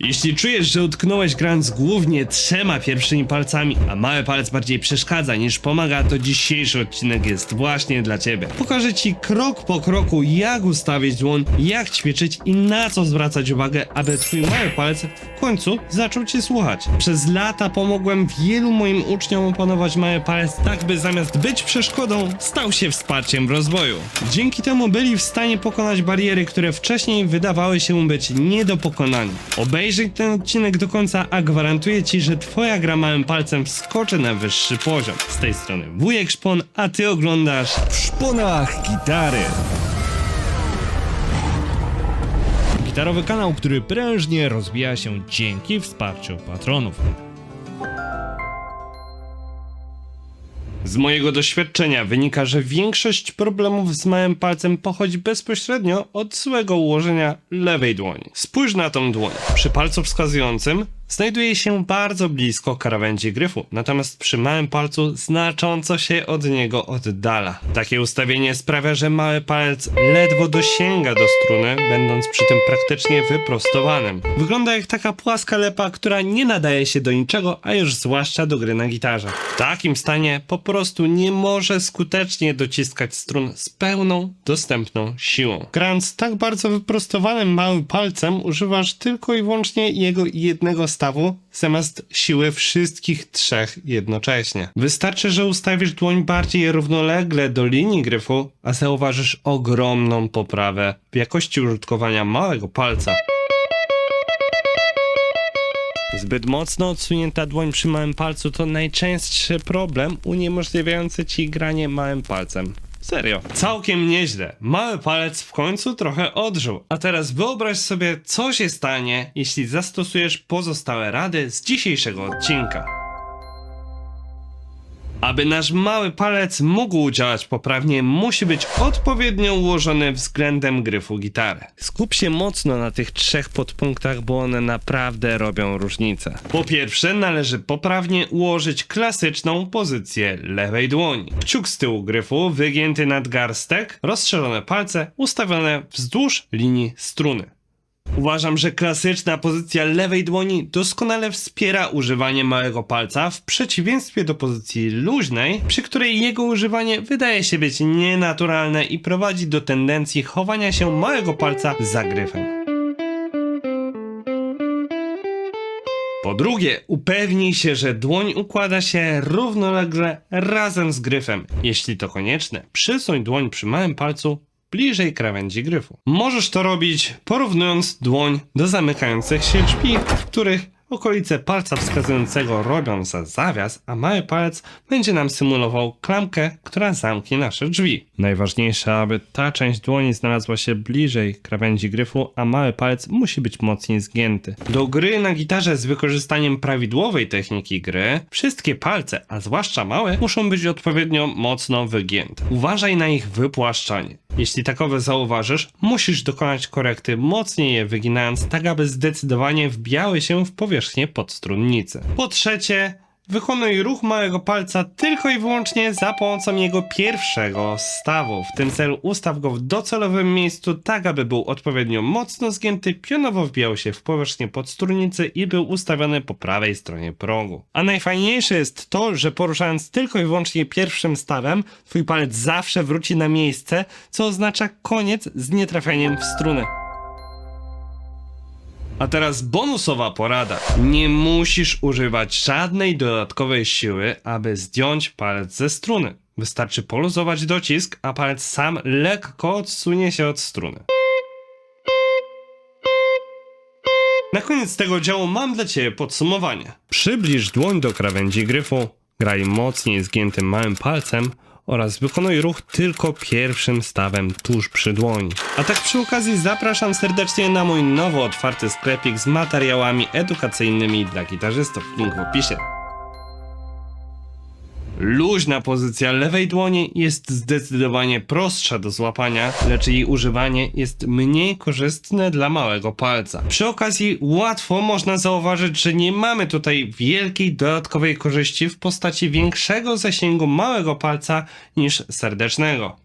Jeśli czujesz, że utknąłeś grając głównie trzema pierwszymi palcami, a mały palec bardziej przeszkadza niż pomaga, to dzisiejszy odcinek jest właśnie dla ciebie. Pokażę ci krok po kroku, jak ustawić dłoń, jak ćwiczyć i na co zwracać uwagę, aby twój mały palec w końcu zaczął cię słuchać. Przez lata pomogłem wielu moim uczniom opanować mały palec, tak by zamiast być przeszkodą, stał się wsparciem w rozwoju. Dzięki temu byli w stanie pokonać bariery, które wcześniej wydawały się być nie do pokonania. Obejrzyj ten odcinek do końca, a gwarantuję ci, że twoja gra małym palcem wskoczy na wyższy poziom. Z tej strony wujek Szpon, a ty oglądasz W szponach gitary. Gitarowy kanał, który prężnie rozwija się dzięki wsparciu patronów. Z mojego doświadczenia wynika, że większość problemów z małym palcem pochodzi bezpośrednio od złego ułożenia lewej dłoni. Spójrz na tą dłoń. Przy palcu wskazującym znajduje się bardzo blisko krawędzi gryfu, natomiast przy małym palcu znacząco się od niego oddala. Takie ustawienie sprawia, że mały palec ledwo dosięga do struny, będąc przy tym praktycznie wyprostowanym. Wygląda jak taka płaska lepa, która nie nadaje się do niczego, a już zwłaszcza do gry na gitarze. W takim stanie po prostu nie może skutecznie dociskać strun z pełną dostępną siłą. Grając tak bardzo wyprostowanym małym palcem, używasz tylko i wyłącznie jego jednego stawu, zamiast siły wszystkich trzech jednocześnie. Wystarczy, że ustawisz dłoń bardziej równolegle do linii gryfu, a zauważysz ogromną poprawę w jakości użytkowania małego palca. Zbyt mocno odsunięta dłoń przy małym palcu to najczęstszy problem uniemożliwiający ci granie małym palcem. Serio. Całkiem nieźle. Mały palec w końcu trochę odżył. A teraz wyobraź sobie, co się stanie, jeśli zastosujesz pozostałe rady z dzisiejszego odcinka. Aby nasz mały palec mógł działać poprawnie, musi być odpowiednio ułożony względem gryfu gitary. Skup się mocno na tych trzech podpunktach, bo one naprawdę robią różnicę. Po pierwsze, należy poprawnie ułożyć klasyczną pozycję lewej dłoni. Kciuk z tyłu gryfu, wygięty nadgarstek, rozszerzone palce, ustawione wzdłuż linii struny. Uważam, że klasyczna pozycja lewej dłoni doskonale wspiera używanie małego palca w przeciwieństwie do pozycji luźnej, przy której jego używanie wydaje się być nienaturalne i prowadzi do tendencji chowania się małego palca za gryfem. Po drugie, upewnij się, że dłoń układa się równolegle razem z gryfem. Jeśli to konieczne, przysuń dłoń przy małym palcu bliżej krawędzi gryfu. Możesz to robić porównując dłoń do zamykających się drzwi, w których okolice palca wskazującego robią za zawias, a mały palec będzie nam symulował klamkę, która zamknie nasze drzwi. Najważniejsze, aby ta część dłoni znalazła się bliżej krawędzi gryfu, a mały palec musi być mocniej zgięty. Do gry na gitarze z wykorzystaniem prawidłowej techniki gry, wszystkie palce, a zwłaszcza małe, muszą być odpowiednio mocno wygięte. Uważaj na ich wypłaszczanie. Jeśli takowe zauważysz, musisz dokonać korekty, mocniej je wyginając, tak aby zdecydowanie wbijały się w powierzchnię podstrunnicy. Po trzecie, wykonuj ruch małego palca tylko i wyłącznie za pomocą jego pierwszego stawu. W tym celu ustaw go w docelowym miejscu, tak aby był odpowiednio mocno zgięty, pionowo wbijał się w powierzchnię podstrunnicy i był ustawiony po prawej stronie progu. A najfajniejsze jest to, że poruszając tylko i wyłącznie pierwszym stawem, twój palec zawsze wróci na miejsce, co oznacza koniec z nietrafieniem w strunę. A teraz bonusowa porada. Nie musisz używać żadnej dodatkowej siły, aby zdjąć palec ze struny. Wystarczy poluzować docisk, a palec sam lekko odsunie się od struny. Na koniec tego działu mam dla Ciebie podsumowanie. Przybliż dłoń do krawędzi gryfu, graj mocniej zgiętym małym palcem oraz wykonuj ruch tylko pierwszym stawem tuż przy dłoni. A tak przy okazji zapraszam serdecznie na mój nowo otwarty sklepik z materiałami edukacyjnymi dla gitarzystów. Link w opisie. Luźna pozycja lewej dłoni jest zdecydowanie prostsza do złapania, lecz jej używanie jest mniej korzystne dla małego palca. Przy okazji łatwo można zauważyć, że nie mamy tutaj wielkiej dodatkowej korzyści w postaci większego zasięgu małego palca niż serdecznego.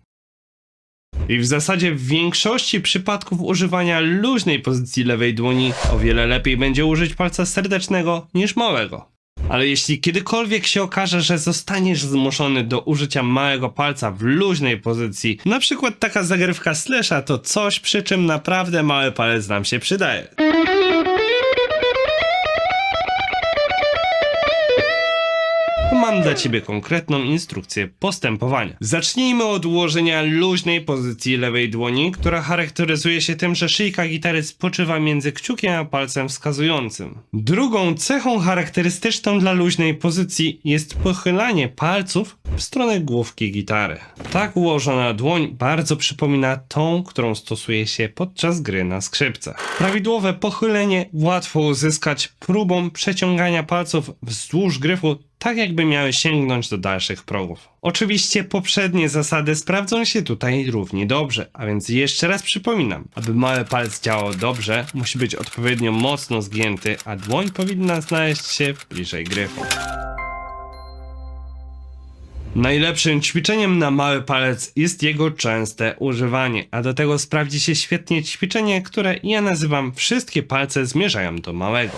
I w zasadzie w większości przypadków używania luźnej pozycji lewej dłoni o wiele lepiej będzie użyć palca serdecznego niż małego. Ale jeśli kiedykolwiek się okaże, że zostaniesz zmuszony do użycia małego palca w luźnej pozycji, na przykład taka zagrywka slasha, to coś przy czym naprawdę mały palec nam się przydaje. Mam dla Ciebie konkretną instrukcję postępowania. Zacznijmy od ułożenia luźnej pozycji lewej dłoni, która charakteryzuje się tym, że szyjka gitary spoczywa między kciukiem a palcem wskazującym. Drugą cechą charakterystyczną dla luźnej pozycji jest pochylanie palców w stronę główki gitary. Tak ułożona dłoń bardzo przypomina tą, którą stosuje się podczas gry na skrzypcach. Prawidłowe pochylenie łatwo uzyskać próbą przeciągania palców wzdłuż gryfu tak jakby miały sięgnąć do dalszych progów. Oczywiście poprzednie zasady sprawdzą się tutaj równie dobrze, a więc jeszcze raz przypominam, aby mały palec działał dobrze, musi być odpowiednio mocno zgięty, a dłoń powinna znaleźć się bliżej gryfu. Najlepszym ćwiczeniem na mały palec jest jego częste używanie, a do tego sprawdzi się świetnie ćwiczenie, które ja nazywam wszystkie palce zmierzają do małego.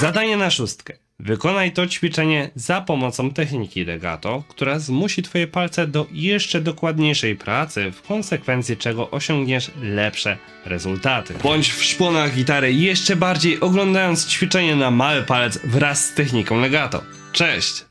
Zadanie na szóstkę. Wykonaj to ćwiczenie za pomocą techniki legato, która zmusi Twoje palce do jeszcze dokładniejszej pracy, w konsekwencji czego osiągniesz lepsze rezultaty. Bądź w szponach gitary jeszcze bardziej oglądając ćwiczenie na mały palec wraz z techniką legato. Cześć!